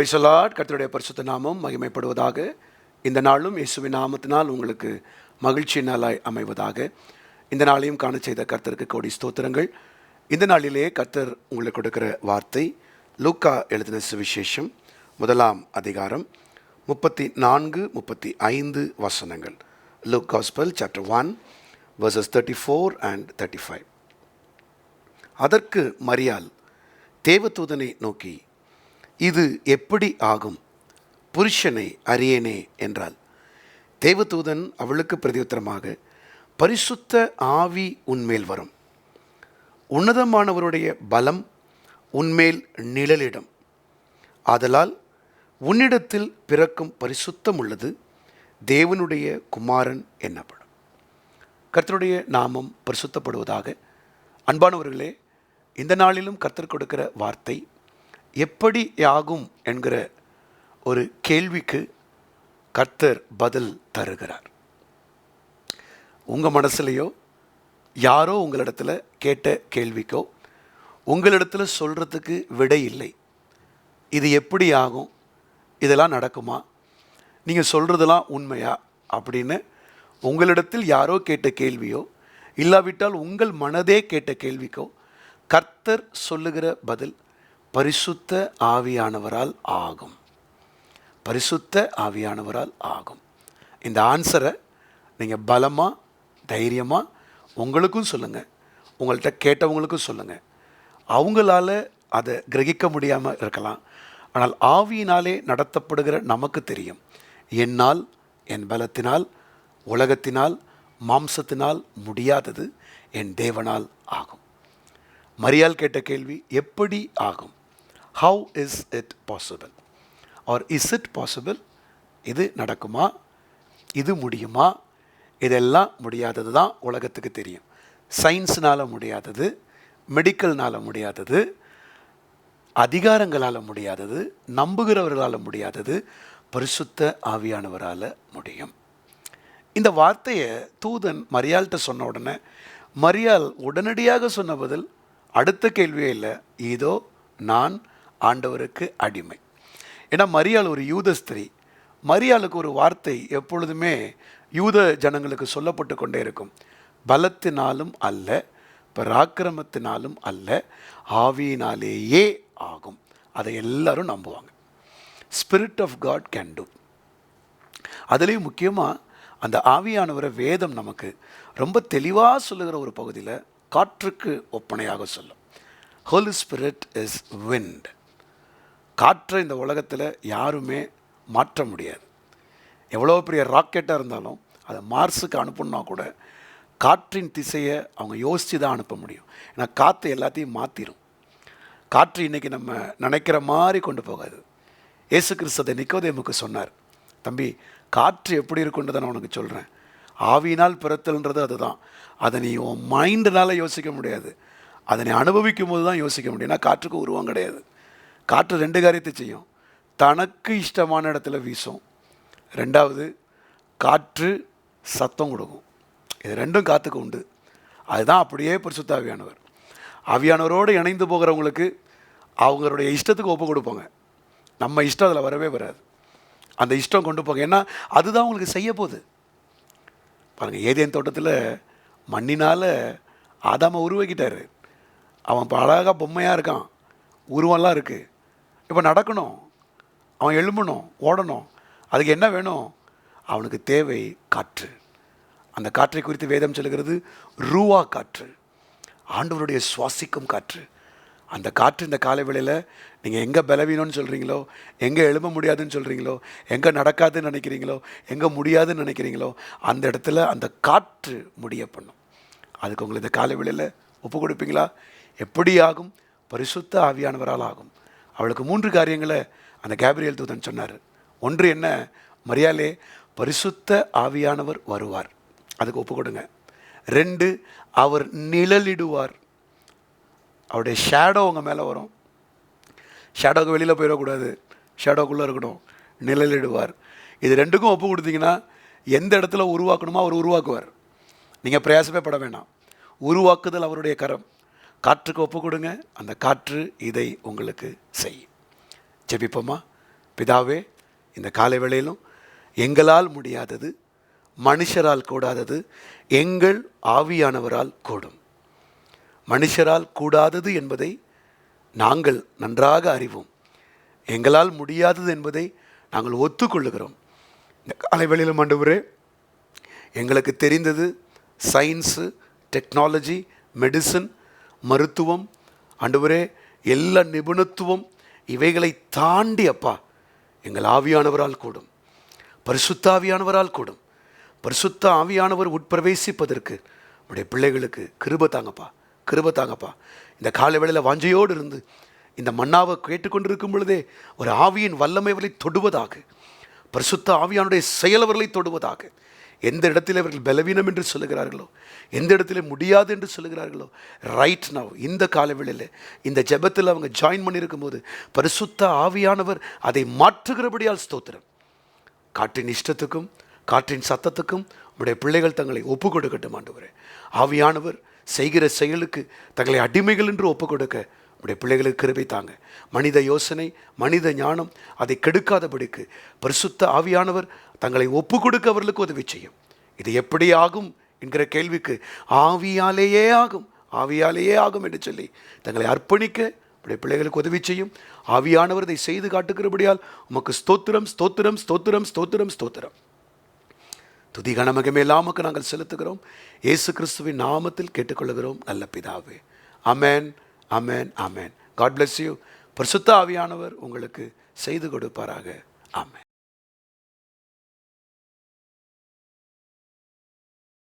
பிரைசலாட் கர்த்தருடைய பரிசுத்த நாமம் மகிமைப்படுவதாக. இந்த நாளும் இயேசுவின் நாமத்தினால் உங்களுக்கு மகிழ்ச்சி நாளாய் அமைவதாக. இந்த நாளையும் காண செய்த கர்த்தருக்கு கோடி ஸ்தோத்திரங்கள். இந்த நாளிலே கர்த்தர் உங்களுக்கு கொடுக்கிற வார்த்தை லூக்கா எழுதின சுவிசேஷம் முதலாம் அதிகாரம் முப்பத்தி நான்கு முப்பத்தி ஐந்து வசனங்கள். Luke gospel chapter one verses thirty four and thirty five அதற்கு மரியால் தேவதூதனை நோக்கி இது எப்படி ஆகும்? புருஷனை அறியேனே என்றாள். தேவதூதன் அவளுக்கு பிரதியுத்தரமாக பரிசுத்த ஆவி உன்மேல் வரும். உன்னதமானவருடைய பலம் உன்மேல் நிழலிடம். ஆதலால் உன்னிடத்தில் பிறக்கும் பரிசுத்தம் உள்ளது தேவனுடைய குமாரன் என்னப்படும். கர்த்தருடைய நாமம் பரிசுத்தப்படுவதாக. அன்பானவர்களே இந்த நாளிலும் கர்த்தர் கொடுக்கிற வார்த்தை எப்படி ஆகும் என்கிற ஒரு கேள்விக்கு கர்த்தர் பதில் தருகிறார். உங்கள் மனசுலையோ யாரோ உங்களிடத்தில் கேட்ட கேள்விக்கோ உங்களிடத்தில் சொல்கிறதுக்கு விடை இல்லை. இது எப்படி ஆகும்? இதெல்லாம் நடக்குமா? நீங்கள் சொல்கிறதெல்லாம் உண்மையா? அப்படின்னு உங்களிடத்தில் யாரோ கேட்ட கேள்வியோ இல்லாவிட்டால் உங்கள் மனதே கேட்ட கேள்விக்கோ கர்த்தர் சொல்லுகிற பதில் பரிசுத்த ஆவியானவரால் ஆகும். பரிசுத்த ஆவியானவரால் ஆகும். இந்த ஆன்சரை நீங்கள் பலமாக தைரியமாக உங்களுக்கும் சொல்லுங்கள் உங்கள்கிட்ட கேட்டவங்களுக்கும் சொல்லுங்கள் அவங்களால அதை கிரகிக்க முடியாமல் இருக்கலாம். ஆனால் ஆவியினாலே நடத்தப்படுகிற நமக்கு தெரியும். என்னால் என் பலத்தினால் உலகத்தினால் மாம்சத்தினால் முடியாதது என் தேவனால் ஆகும். மரியால் கேட்ட கேள்வி எப்படி ஆகும்? How is it possible or is it possible இது நடக்குமா? இது முடியுமா? இதெல்லாம் முடியாதது தான் உலகத்துக்கு தெரியும். சயின்ஸ்னால் முடியாதது மெடிக்கல்னால் முடியாதது அதிகாரங்களால் முடியாதது நம்புகிறவர்களால் முடியாதது பரிசுத்த ஆவியானவரால் முடியும். இந்த வார்த்தையை தூதன் மரியாள்கிட்ட சொன்ன உடனே மரியாள் உடனடியாக சொன்ன பதில் அடுத்த கேள்வியே இல்லை. இதோ நான் ஆண்டவருக்கு அடிமை. ஏன்னா மரியாள் ஒரு யூத ஸ்திரீ. மரியாளுக்கு ஒரு வார்த்தை எப்பொழுதுமே யூத ஜனங்களுக்கு சொல்லப்பட்டு கொண்டே இருக்கும். பலத்தினாலும் அல்ல பராக்கிரமத்தினாலும் அல்ல ஆவியினாலேயே ஆகும். அதை எல்லாரும் நம்புவாங்க. Spirit of God can do அதுலேயும் முக்கியமாக அந்த ஆவியானவரை வேதம் நமக்கு ரொம்ப தெளிவாக சொல்லுகிற ஒரு பகுதியில் காற்றுக்கு ஒப்பனையாக சொல்லும். ஹோலி ஸ்பிரிட் இஸ் விண்ட் காற்றை இந்த உலகத்தில் யாருமே மாற்ற முடியாது. எவ்வளோ பெரிய ராக்கெட்டாக இருந்தாலும் அதை மார்ஸுக்கு அனுப்பணுன்னா கூட காற்றின் திசையை அவங்க யோசித்து தான் அனுப்ப முடியும். ஏன்னா காற்று எல்லாத்தையும் மாற்றிடும் காற்று இன்றைக்கி நம்ம நினைக்கிற மாதிரி கொண்டு போகாது. ஏசு கிறிஸ்ததை நிக்கோதேமுக்கு சொன்னார். தம்பி காற்று எப்படி இருக்குன்றதை நான் உனக்கு சொல்கிறேன் ஆவியினால் பிறத்தல்ன்றது அதுதான். அதை நீ உன் மைண்டினால் யோசிக்க முடியாது. அதை நீ அனுபவிக்கும் போது தான் யோசிக்க முடியும். ஏன்னா காற்றுக்கு உருவம் கிடையாது. காற்று ரெண்டு காரியத்தை செய்யும். தனக்கு இஷ்டமான இடத்துல வீசும். ரெண்டாவது காற்று சத்தம் கொடுக்கும். இது ரெண்டும் காற்றுக்கு உண்டு. அதுதான் அப்படியே பரிசுத்த ஆவியானவர். ஆவியானவரோடு இணைந்து போகிறவங்களுக்கு அவங்களுடைய இஷ்டத்துக்கு ஒப்பு கொடுப்பாங்க. நம்ம இஷ்டம் அதில் வரவே வராது. அந்த இஷ்டம் கொண்டு போங்க. ஏன்னா அதுதான் உங்களுக்கு செய்ய போகுது. பாருங்கள் ஏதேன் தோட்டத்தில் மண்ணினால் ஆதாம உருவாக்கிட்டாரு. அவன் இப்போ அழகாக பொம்மையாக இருக்கான். உருவம்லாம் இருக்குது இப்போ நடக்கணும். அவன் எழும்பணும் ஓடணும். அதுக்கு என்ன வேணும்? அவனுக்கு தேவை காற்று. அந்த காற்றை குறித்து வேதம் சொல்கிறது ரூவா காற்று. ஆண்டவருடைய சுவாசிக்கும் காற்று. அந்த காற்று இந்த காலை வேளையில் நீங்கள் எங்கே பலவீனம்னு சொல்கிறீங்களோ எங்கே எழும்ப முடியாதுன்னு சொல்கிறீங்களோ எங்கே நடக்காதுன்னு நினைக்கிறீங்களோ எங்கே முடியாதுன்னு நினைக்கிறீங்களோ அந்த இடத்துல அந்த காற்று முடிய பண்ணும். அதுக்கு உங்களுக்கு இந்த காலை வேளையில் ஒப்பு கொடுப்பீங்களா? எப்படி ஆகும் பரிசுத்த ஆவியானவரால் ஆகும். அவளுக்கு மூன்று காரியங்களை அந்த கேப்ரியல் தூதன் சொன்னார். ஒன்று என்ன? மரியாலே பரிசுத்த ஆவியானவர் வருவார். அதுக்கு ஒப்பு கொடுங்க. ரெண்டு அவர் நிழலிடுவார். அவருடைய ஷேடோ உங்கள் மேலே வரும். ஷேடோக்கு வெளியில் போயிடக்கூடாது. ஷேடோக்குள்ளே இருக்கணும். நிழலிடுவார். இது ரெண்டுக்கும் ஒப்பு கொடுத்தீங்கன்னா எந்த இடத்துல உருவாக்கணுமோ அவர் உருவாக்குவார். நீங்கள் பிரயாசமே பட வேண்டாம் உருவாக்குதல் அவருடைய கரம். காற்றுக்கு ஒப்பு கொடுங்க. அந்த காற்று இதை உங்களுக்கு செய்யும் ஜெபிப்போமா? பிதாவே இந்த காலை வேளையிலும் எங்களால் முடியாதது மனுஷரால் கூடாதது எங்கள் ஆவியானவரால் கூடும். மனுஷரால் கூடாதது என்பதை நாங்கள் நன்றாக அறிவோம். எங்களால் முடியாதது என்பதை நாங்கள் ஒத்துக்கொள்ளுகிறோம். இந்த காலை வேளையிலும் ஆண்டவரே எங்களுக்கு தெரிந்தது சயின்ஸு டெக்னாலஜி மெடிசன் மருத்துவம் ஆண்டவரே எல்லா நிபுணத்துவம் இவைகளை தாண்டி அப்பா எங்கள் ஆவியானவரால் கூடும். பரிசுத்த ஆவியானவரால் கூடும். பரிசுத்த ஆவியானவர் உட்பிரவேசிப்பதற்கு உடைய பிள்ளைகளுக்கு கிருப தாங்கப்பா கிருப தாங்கப்பா. இந்த காலை வேளையில் வாஞ்சையோடு இருந்து இந்த மன்னாவை கேட்டுக்கொண்டிருக்கும் பொழுதே ஒரு ஆவியின் வல்லமை தொடுவதாக பரிசுத்த ஆவியானுடைய செயலவர்களை தொடுவதாக எந்த இடத்தில் அவர்கள் பலவீனம் என்று சொல்லுகிறார்களோ எந்த இடத்துல முடியாது என்று சொல்லுகிறார்களோ ரைட் நவ் இந்த காலவெளியில் இந்த ஜெபத்தில் அவங்க ஜாயின் பண்ணியிருக்கும் போது பரிசுத்த ஆவியானவர் அதை மாற்றுகிறபடியால் ஸ்தோத்திரம். காற்றின் இஷ்டத்துக்கும் காற்றின் சத்தத்துக்கும் உடைய பிள்ளைகள் தங்களை ஒப்பு கொடுக்கட்டும் ஆண்டவரே. ஆவியானவர் செய்கிற செயலுக்கு தங்களை அடிமைகள் என்று ஒப்பு கொடுக்க உடைய பிள்ளைகளுக்கு கிருபை தாங்க. மனித யோசனை மனித ஞானம் அதை கெடுக்காதபடிக்கு பரிசுத்த ஆவியானவர் தங்களை ஒப்பு கொடுக்க அவர்களுக்கு உதவி செய்யும். இது எப்படி ஆகும் என்கிற கேள்விக்கு ஆவியாலேயே ஆகும் ஆவியாலேயே ஆகும் என்று சொல்லி தங்களை அர்ப்பணிக்க உடைய பிள்ளைகளுக்கு உதவி செய்யும். ஆவியானவர் இதை செய்து காட்டுகிறபடியால் உமக்கு ஸ்தோத்திரம் ஸ்தோத்திரம் ஸ்தோத்திரம் ஸ்தோத்திரம் ஸ்தோத்திரம். துதி கணமகமே இல்லாமக்கு நாங்கள் செலுத்துகிறோம். இயேசு கிறிஸ்துவின் நாமத்தில் கேட்டுக்கொள்கிறோம் நல்ல பிதாவே. Amen amen amen God bless you பரிசுத்த ஆவியானவர் உங்களுக்கு செய்து கொடுப்பாராக. அமேன்